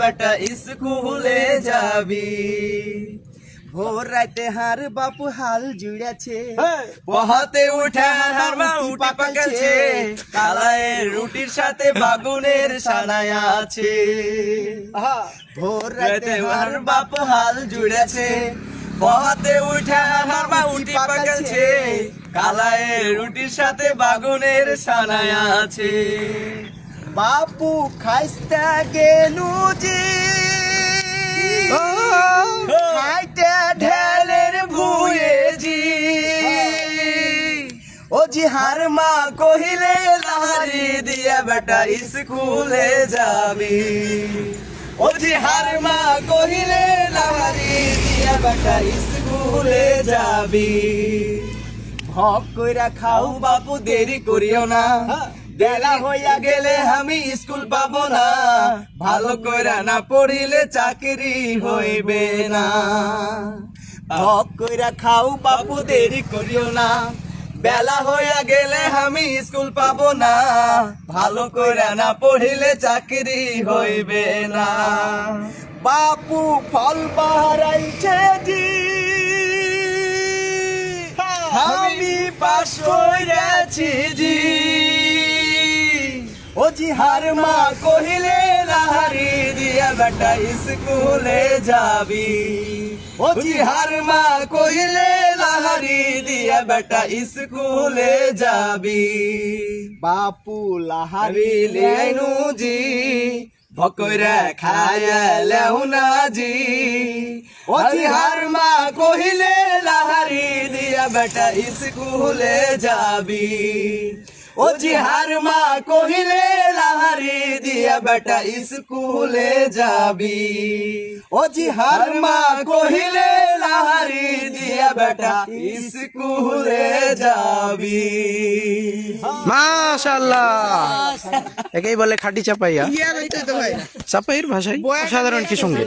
বেটা স্কুলে যাবি। ভোর রাতে হার বাপু হাল জুড়েছে। পহাতে উঠে হার মা উঠি পাকাছে কালায়ের রুটির সাথে বাগুনের সানায় আছে। ভোর রাতে হার বাপু হাল জুড়েছে। পহাতে উঠে হার মা উঠি পাকাছে কালায়ের রুটির সাথে বাগুনের সানায় আছে। বাপু খাইস্তা গেলু জি। খাইতে ঢেলের ভুয়ে জি। ও জি হার মা কহিলে লাহারি দিয়া বেটা স্কুলে যাবি। ও জি হার মা কহিলে লাহারি দিয়া বেটা স্কুলে যাবি। ভক কইরা খাও বাপু, দেরি করিও না। বেলা হইয়া গেলে আমি স্কুল পাবো না। ভালো কইরা না পড়িলে চাকরি হইবে না। ভক কইরা খাও বাপু দেরি করিও না। বেলা হইয়া গেলে আমি স্কুল পাবো না। ভালো কইরা না পড়িলে চাকরি হইবে না। বাপু ফল বাহারাইছে জি। আমি পাশ করেছি জি। ও জি হার মা কহিলে লাহারি দিয়া বেটা স্কুলে যাবি। ও জি হার মা কহিলে লাহারি দিয়া বেটা স্কুলে যাবি। বাপু লাহারি লেনু জি ভকরা খায়া লেউনা জি ও জি। হার মা কহিলে লাহারি দিয়া বেটা স্কুলে যাবি। ও জি হার মা কহিলে লাহারি দিয়া বেটা স্কুলে যাবি। ও জি হার মা কহিলে লাহারি দিয়া বেটা স্কুলে যাবি। মাশাল্লাহ একেই বলে খাটি চাপাইয়া। চাপাইয়ের ভাষায় অসাধারণ কি সংগীত।